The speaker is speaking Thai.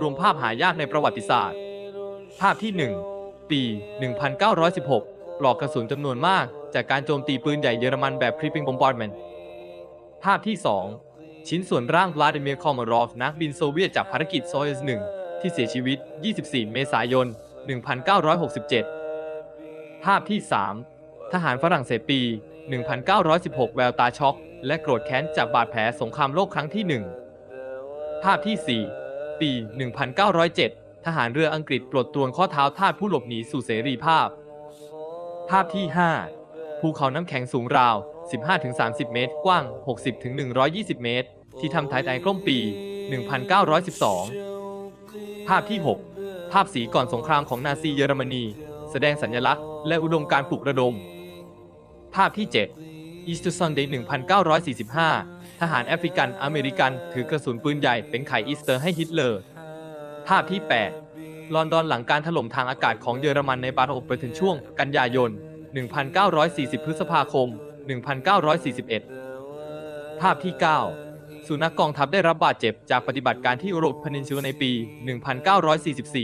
รวมภาพหายากในประวัติศาสตร์ ภาพที่ 1 ปี 1916 ปลอกกระสุนจำนวนมากจากการโจมตีปืนใหญ่เยอรมันแบบ Creeping Bombardment ภาพที่ 2 ชิ้นส่วนร่างวลาดิเมียร์คอมารอฟนักบินโซเวียตจากภารกิจโซย1ที่เสียชีวิต 24 เมษายน 1967 ภาพที่ 3 ทหารฝรั่งเศสปี 1916 แววตาช็อก และโกรธแค้นจากบาดแผลสงครามโลกครั้งที่ 1 ภาพที่ 4 ปี 1907 ทหารเรืออังกฤษปลดตรวนข้อเท้าทาสผู้หลบหนีสู่เสรีภาพ ภาพที่ 5 ภูเขาน้ำแข็งสูงราว 15-30 เมตร กว้าง 60-120 เมตร ที่ทำท้ายไต่กล้มปี 1912 ภาพที่ 6 ภาพสีก่อนสงครามของนาซีเยอรมนี แสดงสัญลักษณ์และอุดมการปลุกระดม ภาพที่ 7 Easter Sunday 1945 ทหารแอฟริกันอเมริกันถือกระสุนปืนใหญ่เป็นไข่อีสเตอร์ให้ฮิตเลอร์ ภาพที่ 8 ลอนดอนหลังการถล่มทางอากาศของเยอรมันในบาทอบไปถึงช่วงกันยายน 1940 พฤษภาคม 1941 ภาพที่ 9 สุนัขกองทัพได้รับบาดเจ็บจากปฏิบัติการที่โรดพนินชูในปี 1944